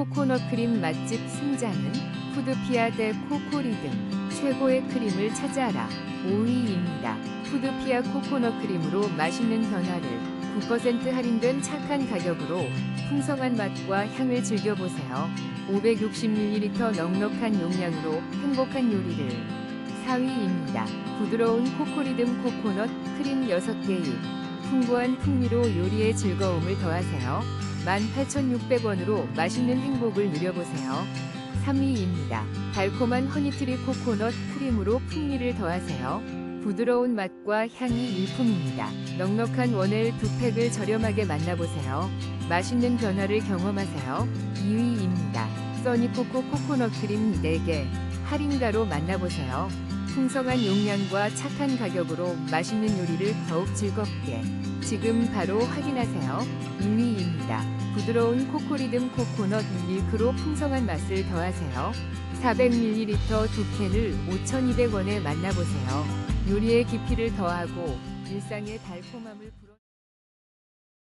코코넛 크림 맛집 승자는 푸드피아 대 코코리듬 최고의 크림을 찾아라 5위입니다. 푸드피아 코코넛 크림으로 맛있는 변화를 9% 할인된 착한 가격으로 풍성한 맛과 향을 즐겨보세요. 560ml 넉넉한 용량으로 행복한 요리를 4위입니다. 부드러운 코코리듬 코코넛 크림 6개입 풍부한 풍미로 요리의 즐거움을 더하세요. 18,600원으로 맛있는 행복을 누려보세요. 3위입니다. 달콤한 허니트리 코코넛 크림으로 풍미를 더하세요. 부드러운 맛과 향이 일품입니다. 넉넉한 원엘 두 팩을 저렴하게 만나보세요. 맛있는 변화를 경험하세요. 2위입니다. 써니코코 코코넛 크림 4개 할인가로 만나보세요. 풍성한 용량과 착한 가격으로 맛있는 요리를 더욱 즐겁게 지금 바로 확인하세요. 1위입니다. 부드러운 코코리듬 코코넛 밀크로 풍성한 맛을 더하세요. 400ml 두 캔을 5,200원에 만나보세요. 요리의 깊이를 더하고 일상의 달콤함을 불어